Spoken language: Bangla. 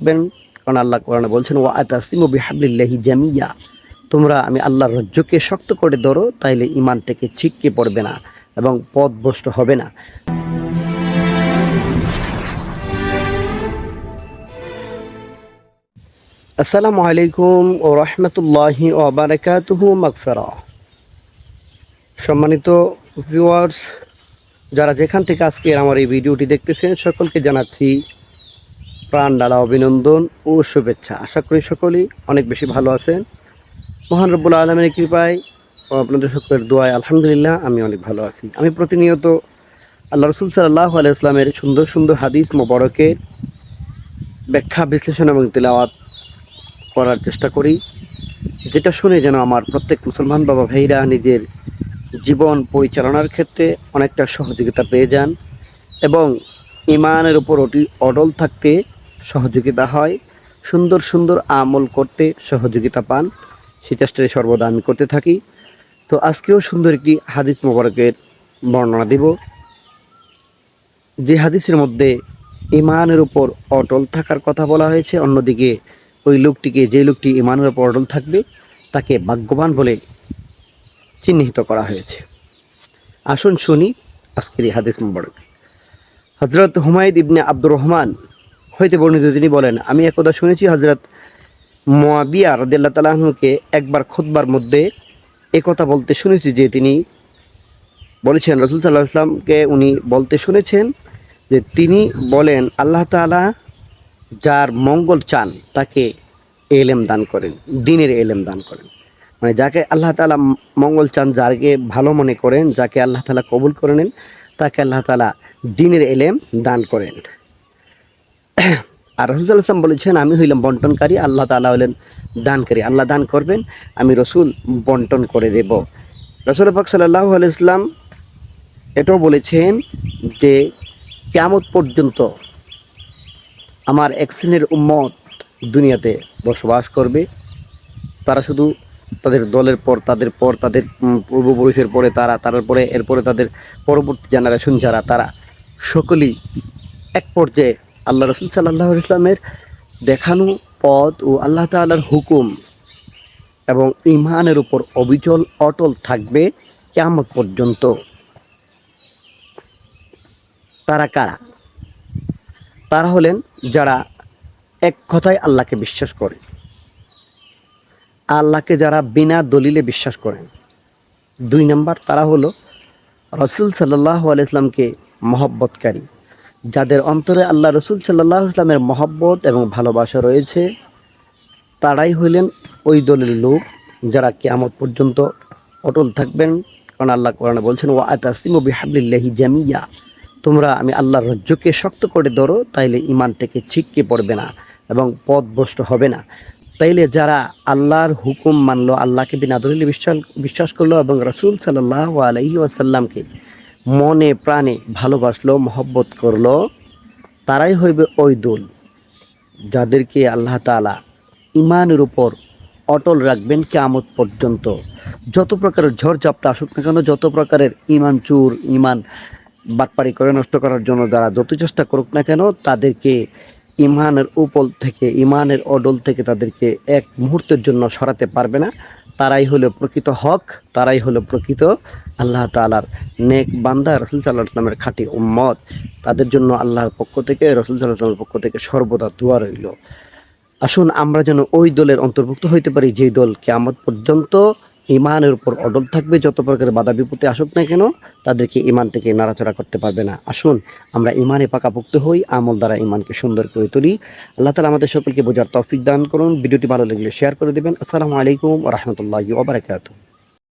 থাকবেন কারণ আল্লাহ কোরআনে বলছেন, ওয়া আতাসিমু বিহাবলিল্লাহি জামিয়া। তোমরা, আমি আল্লাহর রজ্জকে শক্ত করে ধরো, তাইলে ইমান থেকে ছিটকে পড়বে না এবং পথ ভ্রষ্ট হবে না। আসসালামু আলাইকুম ও রহমতুল্লাহি ও বারাকাতুহু মাগফিরা। সম্মানিত ভিউয়ার্স যারা যেখান থেকে আজকে আমার এই ভিডিওটি দেখতেছেন, সকলকে জানাচ্ছি প্রাণ ডালা অভিনন্দন ও শুভেচ্ছা। আশা করি সকলেই অনেক বেশি ভালো আছেন। মহান রব্বুল আলমের কৃপায় আপনাদের সকলের দোয়ায় আলহামদুলিল্লাহ আমি অনেক ভালো আছি। আমি প্রতিনিয়ত আল্লাহ রসুল সাল্লাহ আলিয়া ইসলামের সুন্দর সুন্দর হাদিস মোবারকের ব্যাখ্যা, বিশ্লেষণ এবং তেলাওয়াত করার চেষ্টা করি, যেটা শুনে যেন আমার প্রত্যেক মুসলমান বাবা ভাইরা নিজের জীবন পরিচালনার ক্ষেত্রে অনেকটা সহযোগিতা পেয়ে যান এবং ইমানের উপর অটি অটল থাকতে সহযোগিতা হয়, সুন্দর সুন্দর আমল করতে সহযোগিতা পান, সে চেষ্টায় সর্বদা আমি করতে থাকি। তো আজকেও সুন্দর একটি হাদিস মোবারকের বর্ণনা দেব। যে হাদিসের মধ্যে ইমানের উপর অটল থাকার কথা বলা হয়েছে, অন্যদিকে ওই লোকটিকে যে লোকটি ইমানের উপর অটল থাকবে, তাকে ভাগ্যবান বলে চিহ্নিত করা হয়েছে। আসুন শুনি আজকের এই হাদিস মুবারক। হজরত হুমায়ুদ ইবনে আব্দুর রহমান হইতে বর্ণিত, তিনি বলেন, আমি একদা শুনেছি হজরত মোয়াবিয়া রদিল্লা তালাহকে একবার খোদবার মধ্যে একথা বলতে শুনেছি যে তিনি বলেছেন, রসুল সাল্লাহ ইসলামকে উনি বলতে শুনেছেন যে তিনি বলেন, আল্লাহ তাআলা যার মঙ্গল চান, তাকে এলেম দান করেন, দিনের এলেম দান করেন। মানে যাকে আল্লাহ তালা মঙ্গল চান, যাকে ভালো মনে করেন, যাকে আল্লাহ তালা কবুল করে নেন, তাকে আল্লাহ তালা দিনের এলেম দান করেন। আর রসুল ইসলাম বলেছেন, আমি হইলাম বন্টনকারী, আল্লাহ তালা হলেন দানকারী। আল্লাহ দান করবেন, আমি রসুল বন্টন করে দেব। রসুল পাক সাল্লাহ ইসলাম এটাও বলেছেন যে কেমত পর্যন্ত আমার এক শ্রেণির উম্মত দুনিয়াতে বসবাস করবে। তারা শুধু তাদের দলের পর, তাদের পর, তাদের পূর্বপুরুষের পরে তারা তারপরে এরপরে তাদের পরবর্তী জেনারেশন যারা, তারা সকলেই এক পর্যায়ে আল্লাহ রসুল সাল্লাহ ইসলামের দেখানো পথ ও আল্লাহ তাআলার হুকুম এবং ইমানের উপর অবিচল, অটল থাকবে কেমন পর্যন্ত। তারা কারা? তারা হলেন যারা এক কথায় আল্লাহকে বিশ্বাস করে। আল্লাহকে যারা বিনা দলিলে বিশ্বাস করেন। দুই নাম্বার তারা হলো রসুল সাল্লাহ আলাইসলামকে মহব্বতকারী। যাদের অন্তরে আল্লাহ রসুল সাল্লাহ ইসলামের মহব্বত এবং ভালোবাসা রয়েছে, তারাই হইলেন ওই দলের লোক যারা কেয়ামত পর্যন্ত অটল থাকবেন। কারণ আল্লাহ কোরআনে বলছেন ও আতাসিম বিহাবলিল্লাহি জামিয়া। তোমরা আমি আল্লাহর রজ্জকে শক্ত করে ধরো, তাইলে ইমান থেকে ছিটকে পড়বে না এবং পথ ভ্রষ্ট হবে না। তাইলে যারা আল্লাহর হুকুম মানলো, আল্লাহকে বিনা দলিলে বিশ্বাস বিশ্বাস করল এবং রসুল সাল্লাহ আলহি আসাল্লামকে মনে প্রাণে ভালোবাসলো, মহব্বত করল, তারাই হইবে ওই দল। যাদেরকে আল্লাহ তাআলা ইমানের উপর অটল রাখবেন কেয়ামত পর্যন্ত। যত প্রকারের ঝড় ঝাপটা আসুক না কেন, যত প্রকারের ইমান চুর ইমান বাটপাড়ি করে নষ্ট করার জন্য যারা যত চেষ্টা করুক না কেন, তাদেরকে ইমানের উপল থেকে ইমানের অডল থেকে তাদেরকে এক মুহূর্তের জন্য সরাতে পারবে না। তারাই হলো প্রকৃত হক, তারাই হলো প্রকৃত আল্লাহ তালার নেক বান্দা, রসুল সাল্লাহ খাঁটি উম্মত। তাদের জন্য আল্লাহর পক্ষ থেকে, রসুল সাল্লাহ পক্ষ থেকে সর্বদা দোয়া রইল। আসুন আমরা যেন ওই দলের অন্তর্ভুক্ত হইতে পারি, যেই দল কেয়ামত পর্যন্ত ইমানের উপর অটল থাকবে, যত প্রকারের বাধা বিপত্তি আসুক না কেন, তাদেরকে ইমান থেকে নাড়াচড়া করতে পারবে না। আসুন, আমরা ইমানে পাকাপোক্ত হই, আমল দ্বারা ইমানকে সুন্দর করে তুলি। আল্লাহ তালা আমাদের সকলকে বোঝার তৌফিক দান করুন। ভিডিওটি ভালো লাগলে শেয়ার করে দেবেন। আসসালামু আলাইকুম রহমতুল্লাহ ওবরাকাতু